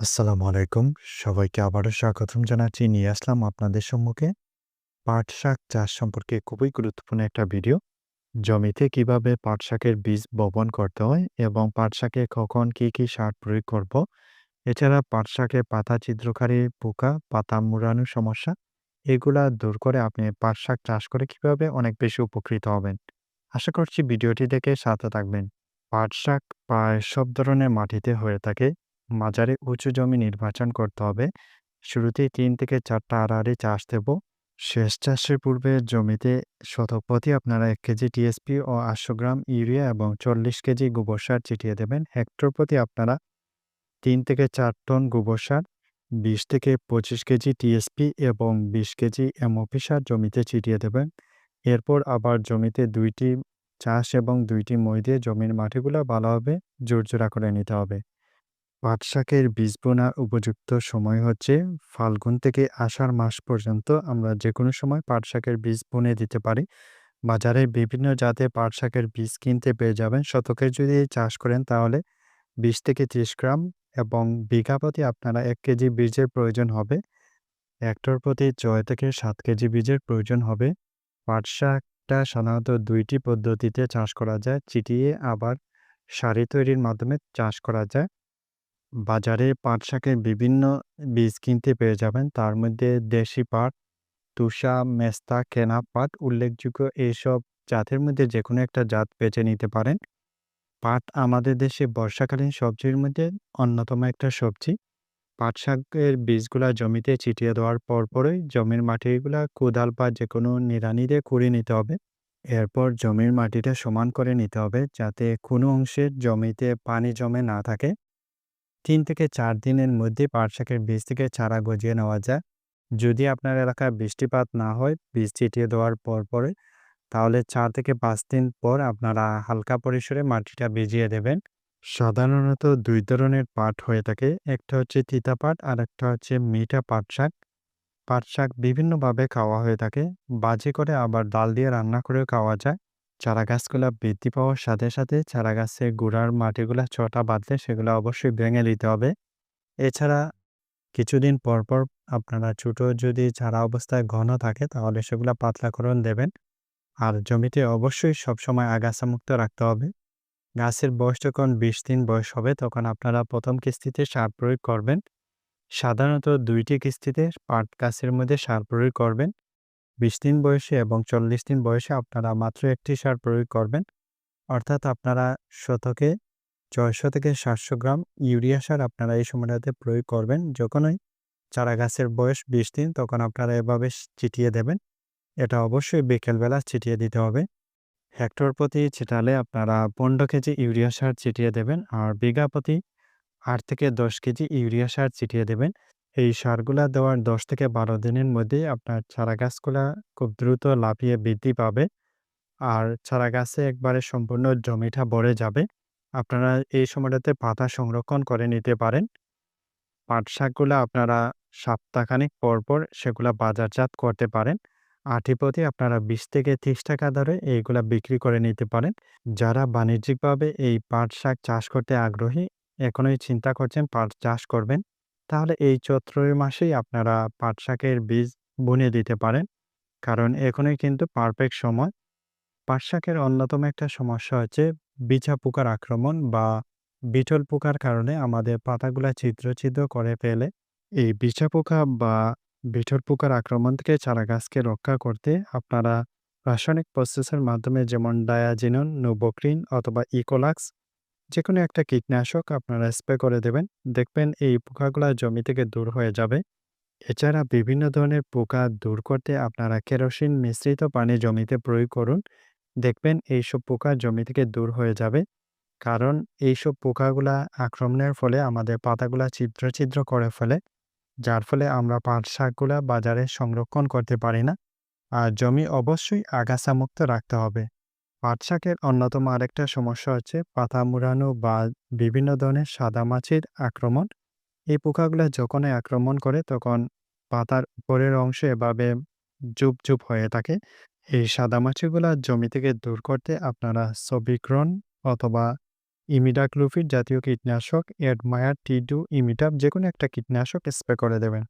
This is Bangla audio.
আসসালামু আলাইকুম। সবাইকে আবারও স্বাগতম জানাচ্ছি। নিয়ে আসলাম আপনাদের সম্মুখে পাট শাক চাষ সম্পর্কে খুবই গুরুত্বপূর্ণ একটা ভিডিও। জমিতে কীভাবে পাট শাকের বীজ বপন করতে হয় এবং পাট শাকে কখন কি, কি সার প্রয়োগ করব। এছাড়া পাট শাকে পাতা ছিদ্রকারী পোকা, পাতা মুড়ানোর সমস্যা এগুলা দূর করে আপনি পাট শাক চাষ করে কীভাবে অনেক বেশি উপকৃত হবেন। আশা করছি ভিডিওটি দেখে সাথে থাকবেন। পাট শাক প্রায় সব ধরনের মাটিতে হয়ে থাকে। মাঝারি উঁচু জমি নির্বাচন করতে হবে। শুরুতেই তিন থেকে ৪ টা আড়াআড়ি চাষ দেব। শেষ চাষের পূর্বে জমিতে শতক প্রতি আপনারা এক কেজি টিএসপি ও ৮০০ গ্রাম ইউরিয়া এবং ৪০ কেজি গোবর সার ছিটিয়ে দেবেন। হেক্টর প্রতি আপনারা তিন থেকে চার টন গোবর সার, ২০ থেকে ২৫ কেজি টিএসপি এবং ২০ কেজি এমওপি সার জমিতে ছিটিয়ে দেবেন। এরপর আবার জমিতে দুইটি চাষ এবং ২ টি মই দিয়ে জমির মাটিগুলো ভালোভাবে ঝুরঝুরা করে নিতে হবে। পাট শাকের বীজ বোনার উপযুক্ত সময় হচ্ছে ফাল্গুন থেকে আষাঢ় মাস পর্যন্ত আমরা যে কোনো সময় পাট শাকের বীজ বুনে দিতে পারি। বাজারে বিভিন্ন জাতের পাট শাকের বীজ কিনতে পেয়ে যাবেন। শতকে যদি চাষ করেন তাহলে ২০ থেকে ৩০ গ্রাম এবং বিঘা প্রতি আপনারা এক কেজি বীজের প্রয়োজন হবে। হেক্টর প্রতি ছয় থেকে সাত কেজি বীজের প্রয়োজন হবে। পাট শাকটা সাধারণত দুইটি পদ্ধতিতে চাষ করা যায়। চিটিয়ে আবার সারি তৈরির মাধ্যমে চাষ করা যায়। বাজারে পাট শাকের বিভিন্ন বীজ কিনতে পেয়ে যাবেন। তার মধ্যে দেশি পাট, তুষা, মেস্তা, কেনা পাট উল্লেখযোগ্য এইসব জাতের মধ্যে যেকোনো একটা জাত বেছে নিতে পারেন। পাট আমাদের দেশে বর্ষাকালীন সবজির মধ্যে অন্যতম একটা সবজি। পাট শাকের বীজগুলা জমিতে ছিটিয়ে দেওয়ার পরপরই জমির মাটিগুলা কোদাল বা যেকোনো নিড়ানি দিয়ে খুঁড়ে নিতে হবে। এরপর জমির মাটিটা সমান করে নিতে হবে যাতে কোনো অংশে জমিতে পানি জমে না থাকে। ৩ থেকে চার দিনের মধ্যে পাট শাকের বীজ থেকে চারা গজিয়ে নেওয়া যায়। যদি আপনার এলাকায় বৃষ্টিপাত না হয়, বীজ ছিটিয়ে দেওয়ার পরপরই তাহলে চার থেকে পাঁচ দিন পর আপনারা হালকা পরিসরে মাটিটা ভিজিয়ে দেবেন। সাধারণত দুই ধরনের পাট হয়ে থাকে। একটা হচ্ছে তিতা পাট আর একটা হচ্ছে মিঠা পাট শাক। পাট শাক বিভিন্নভাবে খাওয়া হয়ে থাকে। ভাজি করে আবার ডাল দিয়ে রান্না করেও খাওয়া যায়। চারা গাছগুলা বৃদ্ধি পাওয়ার সাথে, সাথে চারা গাছের গোড়ার মাটিগুলা ছোটা বাঁধলে সেগুলো অবশ্যই ভেঙে দিতে হবে। এছাড়া কিছুদিন পর, পর আপনারা ছোটো যদি চারা অবস্থায় ঘন থাকে তাহলে সেগুলা পাতলাকরণ দেবেন। আর জমিতে অবশ্যই সবসময় আগাছামুক্ত রাখতে হবে। গাছের বয়স যখন ২০ দিন বয়স হবে তখন আপনারা প্রথম কিস্তিতে সার প্রয়োগ করবেন। সাধারণত দুইটি কিস্তিতে পাট গাছের মধ্যে সার প্রয়োগ করবেন। ২০ দিন বয়সে এবং ৪০ দিন বয়সে আপনারা মাত্র একটি সার প্রয়োগ করবেন। অর্থাৎ আপনারা শতকে ৬০০ থেকে ৭০০ গ্রাম ইউরিয়া সার আপনারা এই সময়টাতে প্রয়োগ করবেন। যখনই চারা গাছের বয়স ২০ দিন, তখন আপনারা এভাবে ছিটিয়ে দেবেন। এটা অবশ্যই বিকেলবেলা ছিটিয়ে দিতে হবে। হেক্টর প্রতি ছিটালে আপনারা ১৫ কেজি ইউরিয়া সার ছিটিয়ে দেবেন আর বিঘা প্রতি আট থেকে ১০ কেজি ইউরিয়া সার ছিটিয়ে দেবেন। এই সারগুলা দেওয়ার ১০ থেকে ১২ দিনের মধ্যেই আপনার চারা গাছগুলা খুব দ্রুত লাফিয়ে বৃদ্ধি পাবে। আর চারা গাছে একবারে সম্পূর্ণ জমিটা ভরে যাবে। আপনারা এই সময়টাতে পাতা সংরক্ষণ করে নিতে পারেন। পাট শাকগুলা আপনারা সপ্তাহখানেক পর, পর সেগুলা বাজারজাত করতে পারেন। আঁটি প্রতি আপনারা ২০ থেকে ৩০ টাকা দরে এইগুলা বিক্রি করে নিতে পারেন। যারা বাণিজ্যিকভাবে এই পাট শাক চাষ করতে আগ্রহী, এখনই চিন্তা করছেন পাট চাষ করবেন, তাহলে এই চৈত্র মাসেই আপনারা পাট শাকের বীজ বুনে দিতে পারেন। কারণ এখনই কিন্তু পারফেক্ট সময়। পাট শাকের অন্যতম একটা সমস্যা হচ্ছে বিছা পোকার আক্রমণ বা বিটল পোকার কারণে আমাদের পাতাগুলা ছিদ্র, ছিদ্র করে ফেলে। এই বিছা পোকা বা বিটল পোকার আক্রমণ থেকে চারা গাছকে রক্ষা করতে আপনারা রাসায়নিক প্রসেসের মাধ্যমে যেমন ডায়াজিনন, নোভোক্রিন অথবা ইকোলাক্স যেকোনো একটা কীটনাশক আপনারা স্প্রে করে দেবেন। দেখবেন এই পোকাগুলা জমি থেকে দূর হয়ে যাবে। এছাড়া বিভিন্ন ধরনের পোকা দূর করতে আপনারা কেরোসিন মিশ্রিত পানি জমিতে প্রয়োগ করুন। দেখবেন এইসব পোকা জমি থেকে দূর হয়ে যাবে। কারণ এইসব পোকাগুলা আক্রমণের ফলে আমাদের পাতাগুলা ছিদ্র, ছিদ্র করে ফেলে। যার ফলে আমরা পাট শাকগুলা বাজারে সংরক্ষণ করতে পারি না। আর জমি অবশ্যই আগাছামুক্ত রাখতে হবে। পাট শাকের অন্যতম আরেকটা সমস্যা হচ্ছে পাতা মুড়ানো বা বিভিন্ন ধরনের সাদামাছির আক্রমণ। এই পোকাগুলো যখনই আক্রমণ করে তখন পাতার উপরের অংশে এভাবে জুপ, জুপ হয়ে থাকে। এই সাদামাছিগুলা জমি থেকে দূর করতে আপনারা সবিক্রন অথবা ইমিডাক্লোপিড জাতীয় কীটনাশক, অ্যাডমায়ার টি টু ইমিটাপ যেকোনো একটা কীটনাশক স্প্রে করে দেবেন।